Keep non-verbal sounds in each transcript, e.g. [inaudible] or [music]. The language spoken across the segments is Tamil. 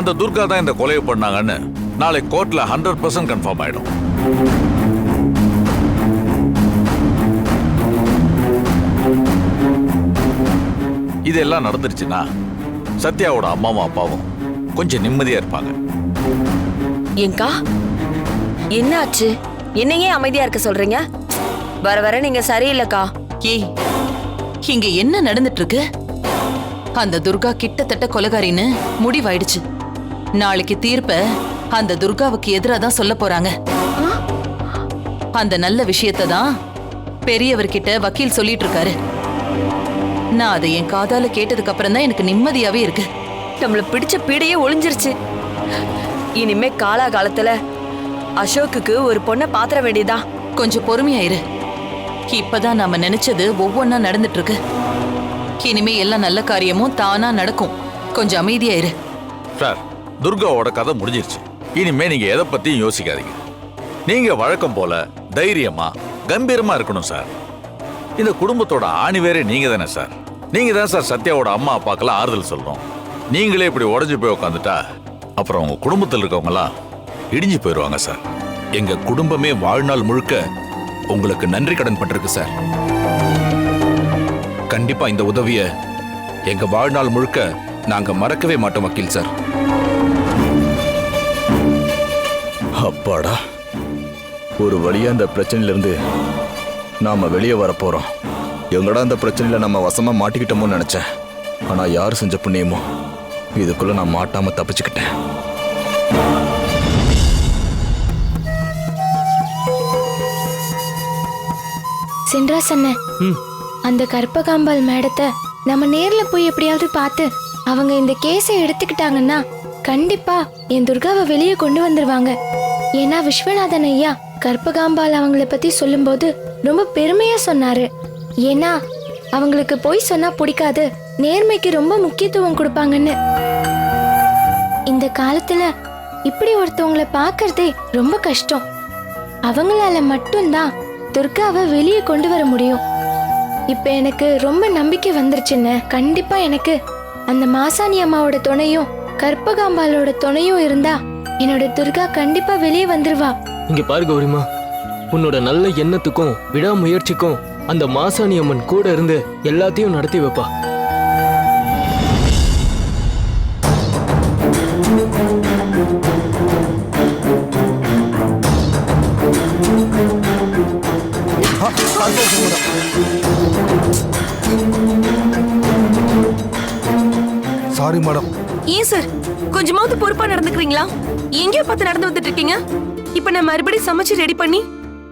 அந்த துர்கா தான் இந்த கொலையை பண்ணாங்கன்னு நாளை கோர்ட்ல ஹண்ட்ரட் பர்சன்ட் கன்ஃபார்ம் ஆயிடும். இதெல்லாம் நடந்துருச்சுன்னா சத்யாவோட அம்மாவும் அப்பாவும் கொஞ்சம் நிம்மதியா இருப்பாங்க. ஏங்கா? என்ன ஆச்சு? என்னையே அமைதியா இருக்க சொல்றீங்க? வர வர நீங்க சரியில்லைக்கா. ஏய் இங்க என்ன நடந்துட்டு இருக்கு? அந்த துர்கா கிட்டத்தட்ட கொலகாரின்னு முடிவாயிடுச்சு. நாளைக்கு தீர்ப்ப அந்த துர்காவுக்கு எதிரா தான் சொல்ல போறாங்க. அந்த நல்ல விஷயத்தை தான் பெரியவர்கிட்ட வக்கீல் சொல்லிட்டு இருக்காரு. நான் அதை என் காதால கேட்டதுக்கு அப்புறம் தான் எனக்கு நிம்மதியாவே இருக்கு. நம்மள பிடிச்ச பீடையே ஒளிஞ்சிருச்சு. இனிமே காலாகாலத்துல அசோக்குக்கு ஒரு பொண்ணை பாத்திர வேண்டியதா? கொஞ்சம் பொறுமையா இரு இப்பதான் நாம நினைச்சது ஒவ்வொன்னா நடந்துட்டு இருக்கு இனிமே எல்லா நல்ல காரியமும் தானா நடக்கும். கொஞ்சம் அமைதியா இரு சார் துர்காவோட கதை முடிஞ்சிருச்சு. இனிமே நீங்க எதை பத்தியும் யோசிக்காதீங்க. நீங்க வழக்கம் போல தைரியமா கம்பீரமா இருக்கணும் சார். இந்த குடும்பத்தோட ஆணி வேற நீங்க தானே சார். நீங்க தான் சார் சத்யாவோட அம்மா அப்பாக்கெல்லாம் ஆறுதல் சொல்றோம் நீங்களே இப்படி உடஞ்சு போய் உட்காந்துட்டா அப்புறம் உங்க குடும்பத்தில் இருக்கவங்கலாம் இடிஞ்சு போயிடுவாங்க சார். எங்க குடும்பமே வாழ்நாள் முழுக்க உங்களுக்கு நன்றி கடன் பட்டிருக்கு சார். கண்டிப்பா இந்த உதவிய எங்க வாழ்நாள் முழுக்க நாங்க மறக்கவே மாட்டோம் வக்கீல் சார். அப்பாடா. ஒரு வழியா அந்த பிரச்சனையில இருந்து நாம வெளியே வர போறோம். எங்கடா அந்த பிரச்சனையில நம்ம வசமா மாட்டிக்கிட்டோமோன்னு நினைச்சேன். ஆனா யார் செஞ்ச புண்ணியமோ இதுக்குள்ள நான் மாட்டாம தப்பிச்சுக்கிட்டேன். சின்ராஸ் அண்ணன் அந்த கற்பகாம்பாள் மேடத்தை நம்ம நேர்ல போய் எப்படியாவது பார்த்து அவங்க இந்த கேஸை எடுத்துக்கிட்டாங்கன்னா கண்டிப்பா என் துர்காவை வெளியே கொண்டு வந்துருவாங்க. ஏன்னா விஸ்வநாதன் ஐயா கற்பகாம்பாள் அவங்கள பத்தி சொல்லும்போது ரொம்ப பெருமையா சொன்னாரு. ஏன்னா அவங்களுக்கு பொய் சொன்னா பிடிக்காது நேர்மைக்கு ரொம்ப முக்கியத்துவம் கொடுப்பாங்கன்னு. இந்த காலத்துல இப்படி ஒருத்தவங்கள பார்க்கறதே ரொம்ப கஷ்டம். அவங்களால மட்டும்தான் துர்காவை வெளியே கொண்டு வர முடியும். இப்ப எனக்கு ரொம்ப நம்பிக்கை வந்துருச்சுன்னு கண்டிப்பா எனக்கு அந்த மாசாணி அம்மாவோட துணையும் கற்பகாம்பாலோட துணையும் இருந்தா என்னோட துர்கா கண்டிப்பா வெளியே வந்துருவா. இங்க பாரு கௌரிமா. உன்னோட நல்ல எண்ணத்துக்கும் விடாமுயற்சிக்கும் அந்த மாசாணி அம்மன் கூட இருந்து எல்லாத்தையும் நடத்தி வைப்பா. Sorry madam. ஏன் சார்? கொஞ்சமாவது பொறுப்பா நடந்துக்கிறீங்களா எங்கேயோ பார்த்து நடந்து வந்துட்டு இருக்கீங்க இப்ப நான் மறுபடியும் சமைச்சு ரெடி பண்ணி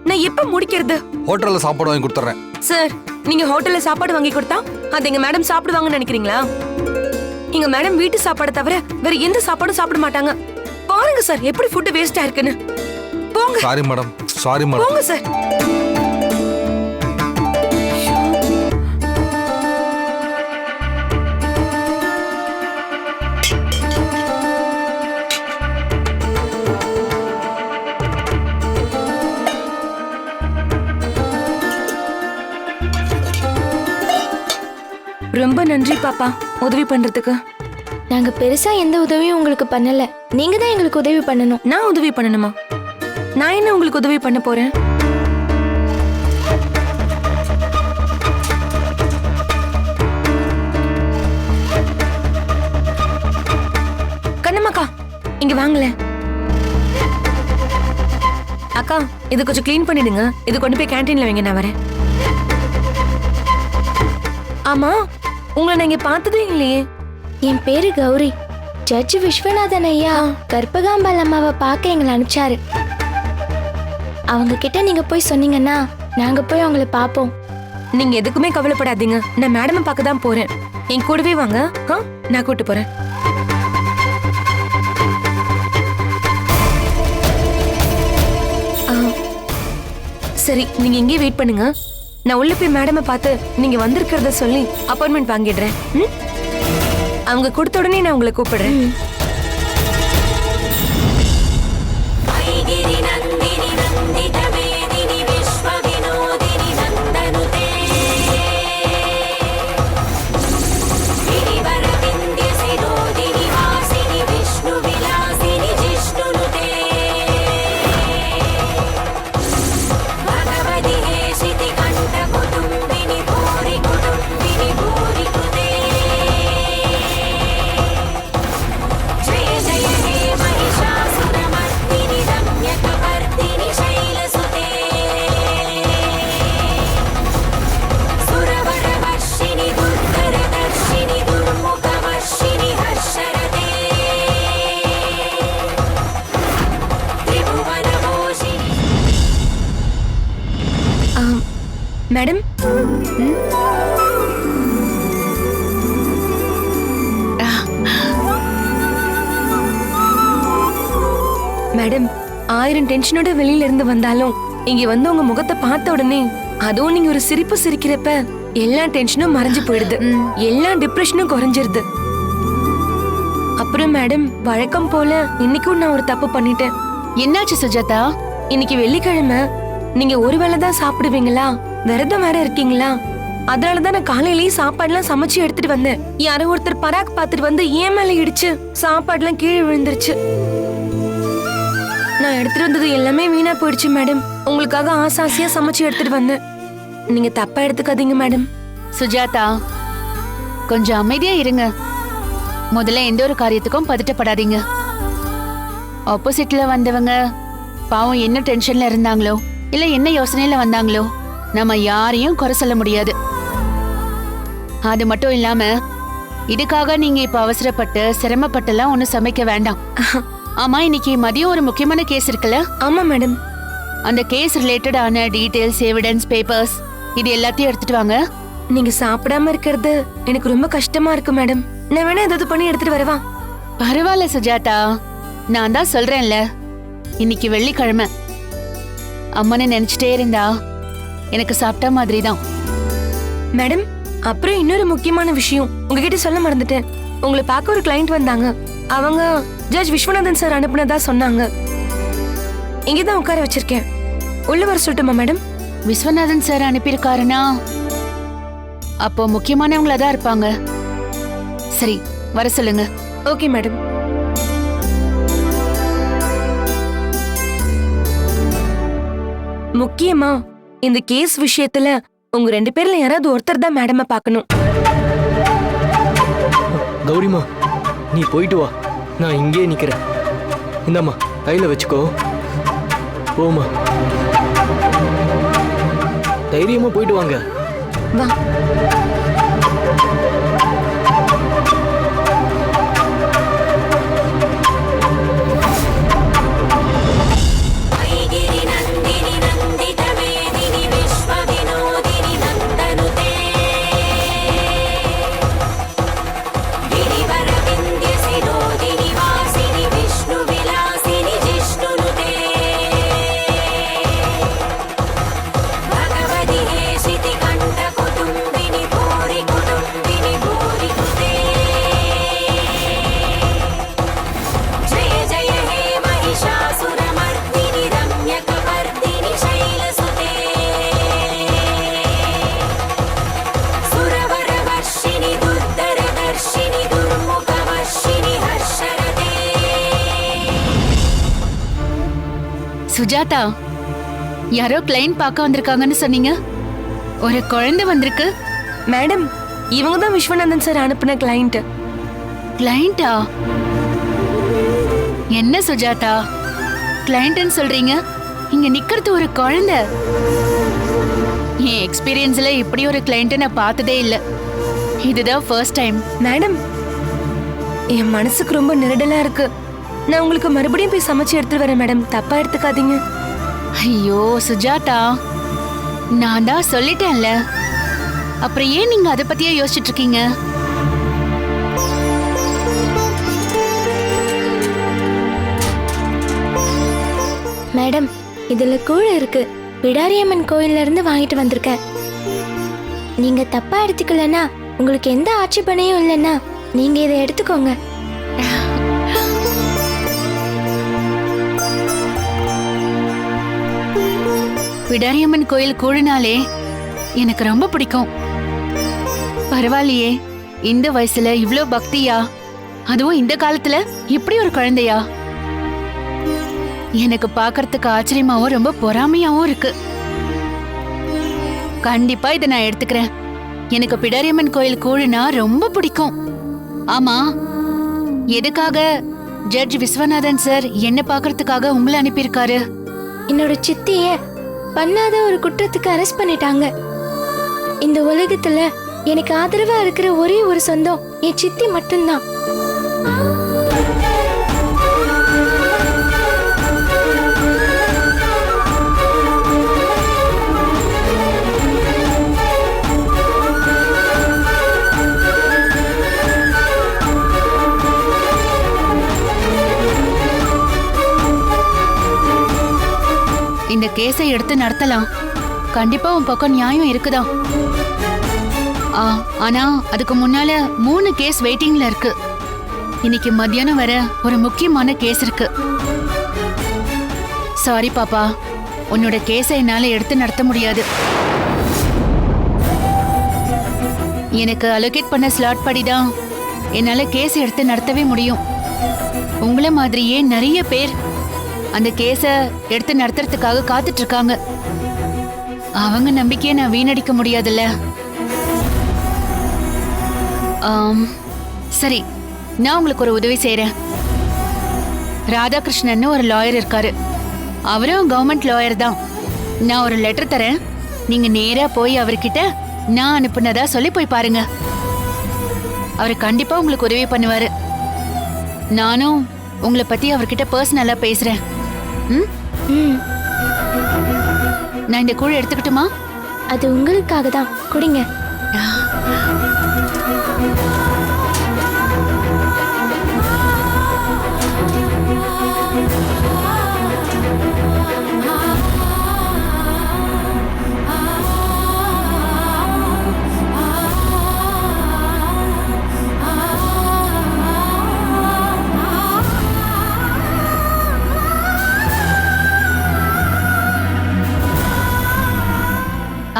நான் எப்ப முடிக்கிறது? ஹோட்டல்ல சாப்பாடு வாங்கி கொடுத்துட்றேன் சார் நீங்க ஹோட்டல்ல சாப்பாடு வாங்கி கொடுத்தா அது எங்க மேடம் சாப்பிடுவாங்கன்னு நினைக்கிறீங்களா? எங்க மேடம் வீட்டு சாப்பாடு தவிர வேற எந்த சாப்பாடும் சாப்பிட மாட்டாங்க. பாருங்க சார் எப்படி ஃபுட் வேஸ்டா இருக்குன்னு. போங்க. சாரி மேடம் சாரி மேடம் போங்க சார். ரொம்ப நன்றி பாப்பா. உதவி பண்றதுக்கு. நாங்க பெருசா எந்த உதவியும் உங்களுக்கு பண்ணல. நீங்க தான் எங்களுக்கு உதவி பண்ணணும். நான் உதவி பண்ணணுமா? நான் என்ன உங்களுக்கு உதவி பண்ண போறேன்? கண்ணம்மாக்கா இங்க வாங்கல அக்கா இது கொஞ்சம் க்ளீன் பண்ணிடுங்க. இது கொண்டு போய் கேண்டீன்ல வைங்க நான் வரேன். ஆமா உங்களை நான் இங்க பார்த்ததே இல்லையே. என் பேரு கௌரி. ஜட்ஜ் விஸ்வநாதன் ஐயா கற்பகாம்பாள் அம்மாவை பார்க்க எங்களை அனுப்பிச்சாரு. அவங்க கிட்ட நீங்க போய் சொன்னீங்கன்னா நாங்க போய் அவங்கள பார்ப்போம். நீங்க எதுக்குமே கவலைப்படாதீங்க. நான் மேடமை பார்க்க தான் போறேன். என் கூடவே வாங்க? நான் கூட்டு போறேன். சரி நீங்க இங்கே வெயிட் பண்ணுங்க. நான் உள்ள போய் மேடமை பார்த்து நீங்க வந்திருக்கிறத சொல்லி அப்பாயின்மெண்ட் வாங்கிடுறேன். அவங்க கொடுத்த உடனே நான் உங்களை கூப்பிடுறேன். நந்தினி நந்தி தமிழ் ஆயிரம் டென்ஷனோட வெளியில இருந்து வந்தாலும் இங்க வந்து உங்க முகத்தை பார்த்த உடனே அதுவும் நீங்க ஒரு சிரிப்பு சிரிக்கிறப்ப எல்லா டென்ஷனும் மறைஞ்சு போயிடுது. எல்லா டிப்ரெஷனும் குறைஞ்சிருது. அப்புறம் மேடம் வழக்கம் போல இன்னைக்கும் நான் ஒரு தப்பு பண்ணிட்டேன். என்னாச்சு சுஜாதா? இன்னைக்கு வெள்ளிக்கிழமை. நீங்க ஒரு வேளை தான் சாப்பிடுவீங்களா? விரதம் வேற இருக்கீங்களா? அதனாலதான் நான் காலையிலேயே சாப்பாடுலாம் சமைச்சு எடுத்துட்டு வந்தேன். யாரோ ஒருத்தர் பராக் பார்த்துட்டு வந்து ஏன் மேல இடிச்சு சாப்பாடுலாம் கீழே விழுந்துருச்சு. நான் எடுத்துட்டு வந்தது எல்லாமே வீணா போயிடுச்சு மேடம். உங்களுக்காக ஆசாசியா சமைச்சு எடுத்துட்டு வந்தேன். நீங்க தப்பா எடுத்துக்காதீங்க மேடம். சுஜாதா கொஞ்சம் அமைதியா இருங்க. முதல்ல எந்த ஒரு காரியத்துக்கும் பதட்டப்படாதீங்க. ஆப்போசிட்ல வந்தவங்க பாவம் என்ன டென்ஷன்ல இருந்தாங்களோ இல்ல என்ன யோசனையில வந்தாங்களோ நம்ம யாரையும் குறை சொல்ல முடியாது. அது மட்டும் இல்லாம இதுக்காக நீங்க இப்ப அவசரப்பட்டு சிரமப்பட்டுலாம் ஒன்னும் சமைக்க வேண்டாம். [laughs] ஆமா இன்னைக்கு மதியம் ஒரு முக்கியமான கேஸ் இருக்குல்ல? ஆமா மேடம் அந்த கேஸ் ரிலேட்டடான டீடைல்ஸ் எவிடன்ஸ் பேப்பர்ஸ் இது எல்லாத்தையும் எடுத்துட்டு வாங்க. நீங்க சாப்பிடாம இருக்கிறது எனக்கு ரொம்ப கஷ்டமா இருக்கு மேடம் நான் வேணா ஏதாவது பண்ணி எடுத்துட்டு வரவா? பரவாயில்ல சுஜாதா. நான் தான் சொல்றேன்ல. இன்னைக்கு வெள்ளிக்கிழமை. அம்மனை நினைச்சிட்டே இருந்தா எனக்கு சாப்பிட்ட மாதிரி தான் மேடம் அப்புறம் இன்னொரு முக்கியமான விஷயம். உங்ககிட்ட சொல்ல மறந்துட்டேன். உங்களை பார்க்க ஒரு கிளைண்ட் வந்தாங்க. அவங்க ஜட்ஜ் விஸ்வநாதன் சார் அனுப்புனதா சொன்னாங்க. இங்கே தான் உட்கார வச்சிருக்கேன். உள்ள வர சொல்லட்டுமா மேடம்? விஸ்வநாதன் சார் அனுப்பியிருக்காருனா அப்போ முக்கியமானவங்களா தான் இருப்பாங்க. சரி வர சொல்லுங்க. Okay madam. முக்கியமா இந்த கேஸ் விஷயத்துல உங்க ரெண்டு பேர்ல யாராவது ஒருத்தர் தான் மேடம பார்க்கணும். கௌரிமா நீ போயிட்டு வா. நான் இங்கே நிற்கிறேன் இந்தாம்மா கையில் வச்சுக்கோ. போமா தைரியமா போயிட்டு வாங்க. வா. சுஜாதா யாரோ கிளைண்ட் பார்க்க வந்திருக்காங்கன்னு சொன்னீங்க? ஒரு குழந்தை வந்திருக்கு. மேடம் இவங்க தான் விஸ்வநாதன் சார் அனுப்புன கிளைண்ட் கிளைண்டா என்ன சுஜாதா? கிளைண்ட்னு சொல்றீங்க? இங்க நிக்கிறது ஒரு குழந்தை. என் எக்ஸ்பீரியன்ஸ்ல இப்படி ஒரு கிளைண்ட் நான் பார்த்ததே இல்ல. இதுதான் ஃபர்ஸ்ட் டைம் மேடம் என் மனசுக்கு ரொம்ப நெருடலா இருக்கு. நான் உங்களுக்கு மறுபடியும் போய் சமைச்சு எடுத்துட்டு வரேன் மேடம். தப்பா எடுத்துக்காதீங்க. ஐயோ சுஜாதா. நான் தான் சொல்லிட்டேன்ல. அப்புறம் ஏன் நீங்க அதை பத்தியே யோசிச்சுட்டு இருக்கீங்க? மேடம் இதுல கூழ் இருக்கு. பிடாரியம்மன் கோயில்ல இருந்து வாங்கிட்டு வந்திருக்கேன். நீங்க தப்பா எடுத்துக்கலனா உங்களுக்கு எந்த ஆட்சேபனையும் இல்லைன்னா நீங்க இதை எடுத்துக்கோங்க. பிடாரியம்மன் கோயில் கூழினாலே எனக்கு ரொம்ப பிடிக்கும். பரவாயில்லையே இந்த வயசுல இவ்ளோ பக்தியா? அதுவும் இந்த காலத்துல இப்படி ஒரு குழந்தையா? எனக்கு பார்க்கறதுக்கு ஆச்சரியமாவும் ரொம்ப பொறாமையாவும் இருக்கு. கண்டிப்பா இதை நான் எடுத்துக்கிறேன். எனக்கு பிடாரியம்மன் கோயில் கூழுனா ரொம்ப பிடிக்கும். ஆமா எதுக்காக ஜட்ஜ் விஸ்வநாதன் சார் என்ன பார்க்கறதுக்காக உங்களை அனுப்பியிருக்காரு? என்னோட சித்திய பண்ணாத ஒரு குற்றத்துக்கு அரெஸ்ட் பண்ணிட்டாங்க. இந்த உலகத்துல எனக்கு ஆதரவா இருக்கிற ஒரே ஒரு சொந்தம் என் சித்தி மட்டும்தான். இந்த கேஸை எடுத்து நடத்தலாம். கண்டிப்பா உன் பக்கம் நியாயம் இருக்குதான். ஆ ஆனா அதுக்கு முன்னால மூணு கேஸ் வெயிட்டிங்ல இருக்கு. இன்னைக்கு மத்தியானம் வர ஒரு முக்கியமான கேஸ் இருக்கு. சாரி பாப்பா உன்னோட கேஸை என்னால எடுத்து நடத்த முடியாது. எனக்கு அலோகேட் பண்ண ஸ்லாட் படிதான். என்னால கேஸ் எடுத்து நடத்தவே முடியும். உங்களை மாதிரியே நிறைய பேர் அந்த கேஸை எடுத்து நடத்துறதுக்காக காத்துட்டு இருக்காங்க அவங்க நம்பிக்கையை நான் வீணடிக்க முடியாதுல்ல. சரி நான் உங்களுக்கு ஒரு உதவி செய்கிறேன் ராதாகிருஷ்ணன் ஒரு லாயர் இருக்காரு. அவரும் கவர்மெண்ட் லாயர் தான். நான் ஒரு லெட்டர் தரேன். நீங்க நேரா போய் அவர்கிட்ட நான் அனுப்புனதா சொல்லி போய் பாருங்க. அவர் கண்டிப்பா உங்களுக்கு உதவி பண்ணுவாரு. நானும் உங்களை பத்தி அவர்கிட்ட பர்சனலா பேசுறேன். நான் இந்த கூழ் எடுத்துக்கிட்டுமா? அது உங்களுக்காக தான் குடிங்க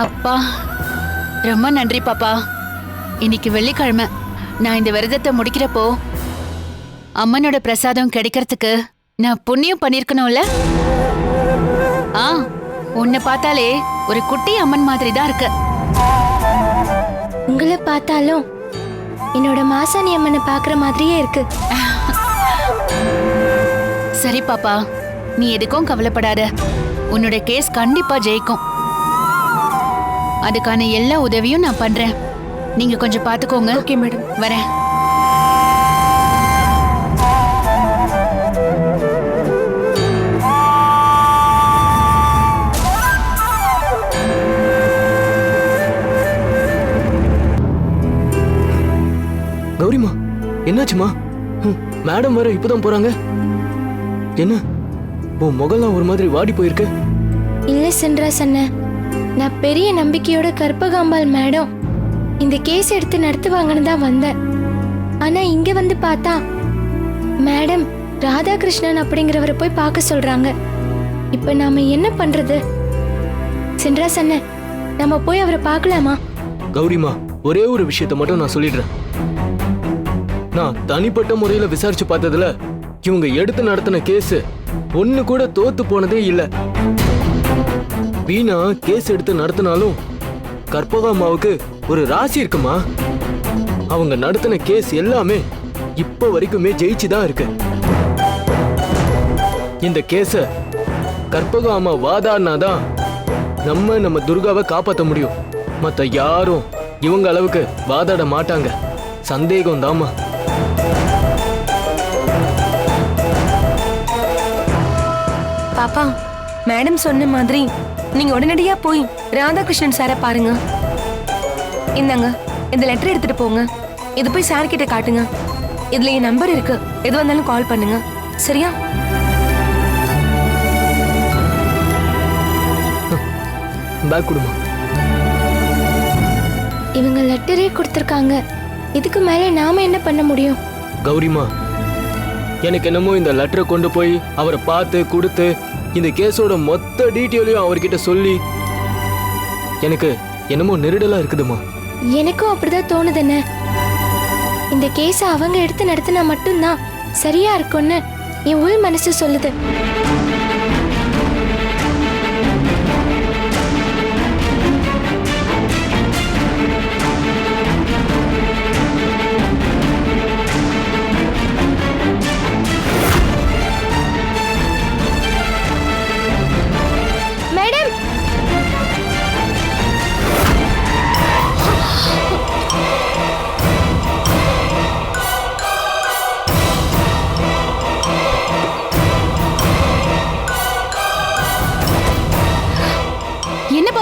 அப்பா ரொம்ப நன்றி பாப்பா. இன்னைக்கு வெள்ளிக்கிழமை. நான் இந்த விரதத்தை முடிக்கிறப்போ அம்மனோட பிரசாதம் கிடைக்கிறதுக்கு நான் புண்ணியம் பண்ணிருக்கணும்ல? ஆ உன்னை பார்த்தாலே ஒரு குட்டி அம்மன் மாதிரி தான் இருக்கு. உங்களை பார்த்தாலும் என்னோட மாசாணி அம்மனை பார்க்குற மாதிரியே இருக்கு. சரி பாப்பா நீ எதுக்கும் கவலைப்படாத. உன்னோட கேஸ் கண்டிப்பா ஜெயிக்கும். அதுக்கான எல்லா உதவியும் நான் பண்றேன். நீங்க கொஞ்சம் பாத்துக்கோங்க. ஓகே மேடம் வரேன். கௌரிமா என்னாச்சுமா? ஹம், மேடம் வர இப்பதான் போறாங்க. என்ன? உன் முகம்லாம் ஒரு மாதிரி வாடி போயிருக்கு. இல்லை சென்றாஸ் அண்ணன் நான் பெரிய நம்பிக்கையோட கற்பகாம்பாள் மேடம். இந்த கேஸ் எடுத்து நடத்துவாங்கன்னு தான் வந்தேன். ஆனா இங்க வந்து பார்த்தா மேடம் ராதாகிருஷ்ணன் அப்படிங்கிறவரை போய் பார்க்க சொல்றாங்க. இப்ப நாம என்ன பண்றது? சென்றா சன்ன நம்ம போய் அவரை பார்க்கலாமா? கௌரிமா ஒரே ஒரு விஷயத்த மட்டும் நான் சொல்லிடுறேன். நான் தனிப்பட்ட முறையில விசாரிச்சு பார்த்ததுல இவங்க எடுத்து நடத்தின கேஸ் ஒன்னு கூட தோத்து போனதே இல்லை. வீணா கேஸ் எடுத்து நடத்தினாலும் கற்பகாமாவுக்கு ஒரு ராசி இருக்குமா? அவங்க நடத்தின கேஸ் எல்லாமே இப்ப வரைக்குமே ஜெயிச்சு தான் இருக்கு. இந்த கேஸ அம்மா வாதாடினாதான் நம்ம நம்ம துர்காவை காப்பாற்ற முடியும். மற்ற யாரும் இவங்க அளவுக்கு வாதாட மாட்டாங்க. சந்தேகம் தாமா பாப்பா மேடம் சொன்ன மாதிரி நீங்க உடனடியா போய் ராதாகிருஷ்ணன் சாரை பாருங்க. இந்தாங்க இந்த லெட்டர் எடுத்துட்டு போங்க. இது போய் சார் கிட்ட காட்டுங்க. இதுல என் நம்பர் இருக்கு. எது வந்தாலும் கால் பண்ணுங்க. சரியா? பேக் கொடுமா. இவங்க லெட்டரே கொடுத்துருக்காங்க. இதுக்கு மேல நாம என்ன பண்ண முடியும்? கௌரிமா எனக்கு என்னமோ இந்த லெட்டரை கொண்டு போய் அவரை பார்த்து கொடுத்து இந்த கேஸோட மொத்த டீட்டெயிலையும் அவர்கிட்ட சொல்லி எனக்கு என்னமோ நெருடலா இருக்குதுமா எனக்கும் அப்படிதான் தோணுதுண்ணே இந்த கேஸை அவங்க எடுத்து நடத்தினா மட்டும்தான் சரியா இருக்கும்னு என் உள் மனசு சொல்லுது.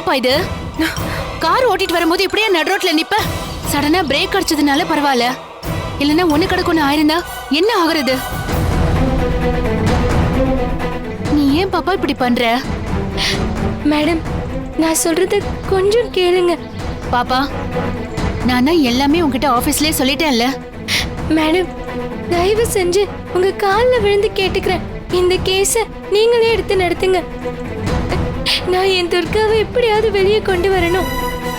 என்ன பாப்பா இது? கார் ஓட்டிட்டு வரும்போது இப்படியே நடுரோட்ல நிப்ப. சடனா பிரேக் அடிச்சதுனால பரவாயில்ல. இல்லைன்னா ஒண்ணு கிடக்குன்னு ஆயிருந்தா என்ன ஆகுறது? நீ ஏன் பாப்பா இப்படி பண்ற? மேடம் நான் சொல்றது கொஞ்சம் கேளுங்க. பாப்பா நான் எல்லாமே உங்ககிட்ட ஆபீஸ்லயே சொல்லிட்டேன்ல. மேடம் தயவு செஞ்சு உங்க காலில் விழுந்து கேட்டுக்கிறேன். இந்த கேஸ நீங்களே எடுத்து நடத்துங்க. நான் என் துர்காவை எப்படியாவது வெளியே கொண்டு வரணும்.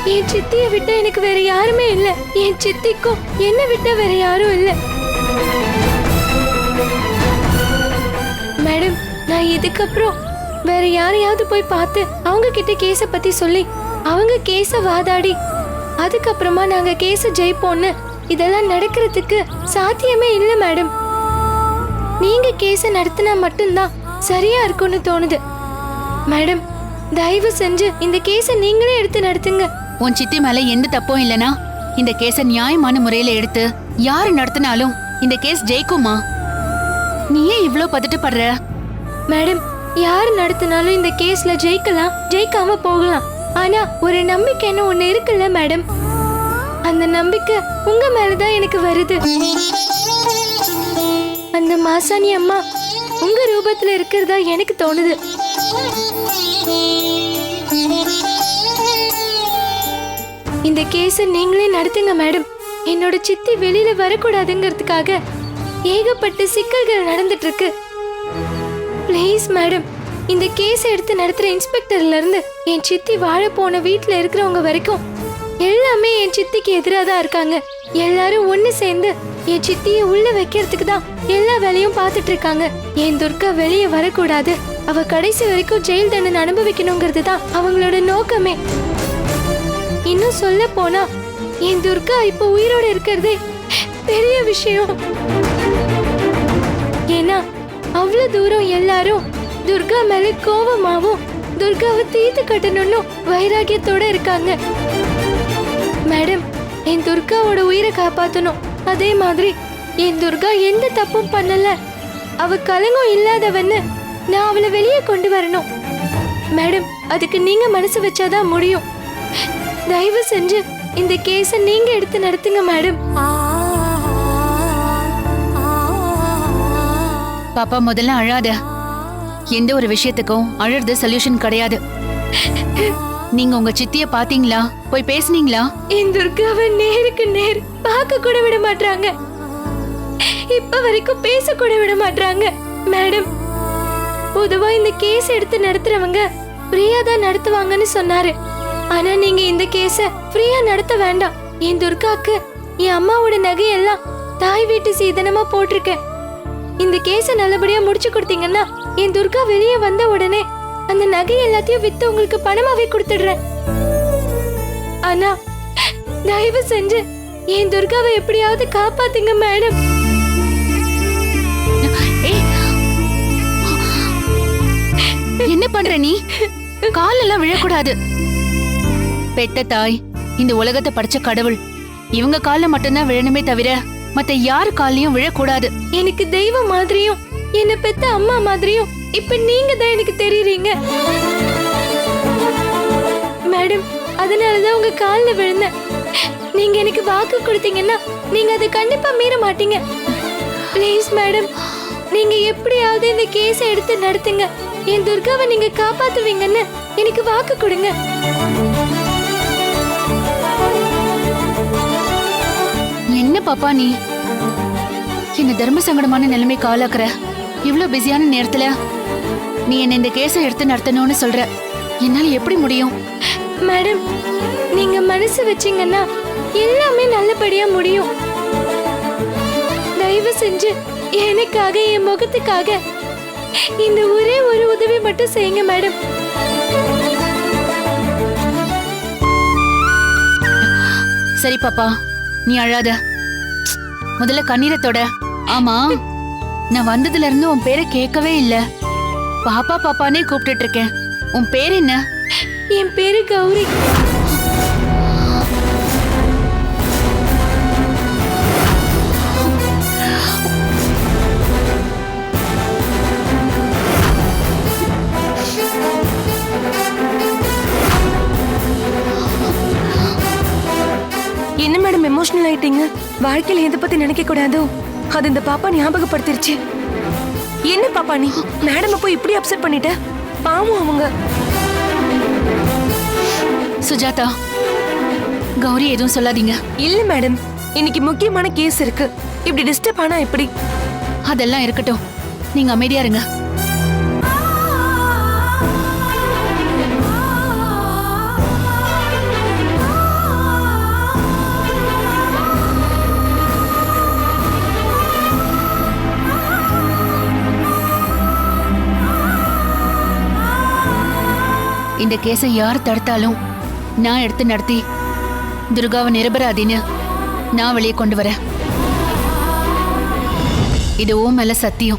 என் சித்திய விட்டா எனக்கு வேற யாருமே இல்ல. என் சித்திக்கும் என்ன விட்டா வேற யாரும் இல்ல. மேடம் நான் இதுக்கப்புறம் வேற யாரையாவது போய் பார்த்து அவங்க கிட்ட கேஸ பத்தி சொல்லி அவங்க கேஸ வாதாடி அதுக்கப்புறமா நாங்க கேஸ ஜெயிப்போம்னு இதெல்லாம் நடக்கிறதுக்கு சாத்தியமே இல்ல மேடம். நீங்க கேஸ நடத்தினா மட்டும்தான் சரியா இருக்கும்னு தோணுது. மேடம் தயவு செஞ்சு இந்த கேஸ நீங்களே எடுத்து நடத்துங்க. உன் சித்தி மேல எந்த தப்பும் இல்லனா? இந்த கேஸ நியாயமான முறையில எடுத்து யாரு நடத்தினாலும் இந்த கேஸ் ஜெயிக்குமா? நீ ஏன் இவ்ளோ பதட்டப்படுற? மேடம் யார் நடத்தினாலும் இந்த கேஸ்ல ஜெயிக்கலாம் ஜெயிக்காம போகலாம். ஆனா ஒரு நம்பிக்கைன்னு ஒண்ணு இருக்குல்ல மேடம்? அந்த நம்பிக்கை உங்க மேலதான் எனக்கு வருது. அந்த மாசாணி அம்மா உங்க ரூபத்துல இருக்கிறதா எனக்கு தோணுது. கேஸ நீங்களே நடத்துங்க மேடம். என்னோட சித்தி வெளியில வரக்கூடாதுங்கிறதுக்காக ஏகப்பட்ட சிக்கல்கள் நடந்துட்டு இருக்கு ப்ளீஸ் மேடம். இந்த கேஸ் எடுத்து நடத்துற இன்ஸ்பெக்டர்ல இருந்து என் சித்தி வாழ போன வீட்ல இருக்கிறவங்க வரைக்கும் எல்லாமே என் சித்திக்கு எதிராக தான் இருக்காங்க. எல்லாரும் ஒன்று சேர்ந்து என் சித்தியை உள்ள வைக்கிறதுக்கு தான் எல்லா வேலையும் பார்த்துட்டு இருக்காங்க. என் துர்கா வெளியே வரக்கூடாது. அவ கடைசி வரைக்கும் ஜெயில் தண்டனை அனுபவிக்கணுங்கிறது தான் அவங்களோட நோக்கமே. இன்னும் சொல்ல போனா என் துர்கா இப்ப உயிரோட இருக்கிறதே பெரிய விஷயம். ஏன்னா அவ்வளவு தூரம் எல்லாரும் துர்கா மேல கோபமாவும் துர்காவை தீர்த்து கட்டணும்னு வைராகியத்தோட இருக்காங்க. மேடம் என் துர்காவோட உயிரை காப்பாத்தணும். அதே மாதிரி என் துர்கா எந்த தப்பும் பண்ணல. அவ கலங்கம் இல்லாதவன்னு நான் அவளை வெளியே கொண்டு வரணும். மேடம் அதுக்கு நீங்க மனசு வச்சாதான் முடியும். தயவு செஞ்சு இந்த கேஸை நீங்க எடுத்து நடத்துங்க மேடம் பாப்பா முதல்ல அழாத. எந்த ஒரு விஷயத்துக்கும் அழறது சொல்யூஷன் கிடையாது. நீங்க உங்க சித்திய பாத்தீங்களா? போய் பேசுனீங்களா? என் துர்காவை நேருக்கு நேர் பார்க்க கூட விட மாட்டாங்க இப்ப வரைக்கும் பேச கூட விட மாட்டாங்க மேடம் பொதுவா இந்த கேஸ் எடுத்து நடத்துறவங்க ஃப்ரீயா தான் நடத்துவாங்கன்னு சொன்னாரு. ஆனா நீங்க இந்த கேஸ ஃப்ரீயா நடத்த வேண்டாம். என் துர்காக்கு என் அம்மாவோட நகையெல்லாம் தாய் வீட்டு சீதனமா போட்டிருக்கேன். இந்த கேஸ நல்லபடியா முடிச்சு கொடுத்தீங்கன்னா என் துர்கா வெளியே வந்த உடனே அந்த நகை எல்லாத்தையும் வித்து உங்களுக்கு பணமாவே கொடுத்துடுறேன். ஆனா தயவு செஞ்சு என் துர்காவை எப்படியாவது காப்பாத்துங்க மேடம். என்ன பண்ற நீ? காலெல்லாம் விழக்கூடாது. பெத்த தாய் இந்த உலகத்தை படைச்ச கடவுள். இவங்க கால மட்டும்தான் விழணுமே தவிர மத்த யார் காலையும் விழக்கூடாது. எனக்கு தெய்வம் மாதிரியும் என்ன பெத்த அம்மா மாதிரியும் இப்ப நீங்க தான் எனக்கு தெரியறீங்க. மேடம் அதனாலதான் உங்க கால்ல விழுந்தேன். நீங்க எனக்கு வாக்கு கொடுத்தீங்கன்னா நீங்க அதை கண்டிப்பா மீற மாட்டீங்க. ப்ளீஸ் மேடம் நீங்க எப்படியாவது இந்த கேஸை எடுத்து நடத்துங்க. என் துர்காவை நீங்க காப்பாத்துவீங்கன்னு எனக்கு வாக்கு கொடுங்க. என்ன பாப்பா நீ? என்ன தர்ம சங்கடமான நிலைமை காலாக்குற? இவ்ளோ பிஸியான நேரத்துல நீ என்ன இந்த கேஸை எடுத்து நடத்தணும்னு சொல்ற. என்னால எப்படி முடியும்? மேடம் நீங்க மனசு வச்சீங்கன்னா எல்லாமே நல்லபடியா முடியும். தயவு செஞ்சு எனக்காக என் முகத்துக்காக இந்த ஒரே ஒரு உதவி மட்டும் செய்யுங்க மேடம். சரி பாப்பா நீ அழாத. முதல்ல கண்ணீரை தொட. ஆமா நான் வந்ததுல இருந்து உன் பேரை கேட்கவே இல்ல. பாப்பா பாப்பானே கூப்பிட்டுட்டு இருக்கேன். உன் பேர் என்ன? என் பேரு கௌரி. ஆயிட்டீங்க. வாழ்க்கையில எதை பத்தி நினைக்க கூடாதோ அது இந்த பாப்பா ஞாபகப்படுத்திருச்சு. என்ன பாப்பா நீ? மேடம் போய் இப்படி அப்செட் பண்ணிட்ட? பாவம் அவங்க. சுஜாதா கௌரி எதுவும் சொல்லாதீங்க. இல்ல மேடம் இன்னைக்கு முக்கியமான கேஸ் இருக்கு. இப்படி டிஸ்டர்ப் ஆனா எப்படி அதெல்லாம் இருக்கட்டும். நீங்க அமைதியா இருங்க. இந்த கேஸை யார் தடுத்தாலும் நான் எடுத்து நடத்தி துர்காவை நிரபராதின்னு நான் வெளியே கொண்டு வரேன். இது ஓ மேல சத்தியம்.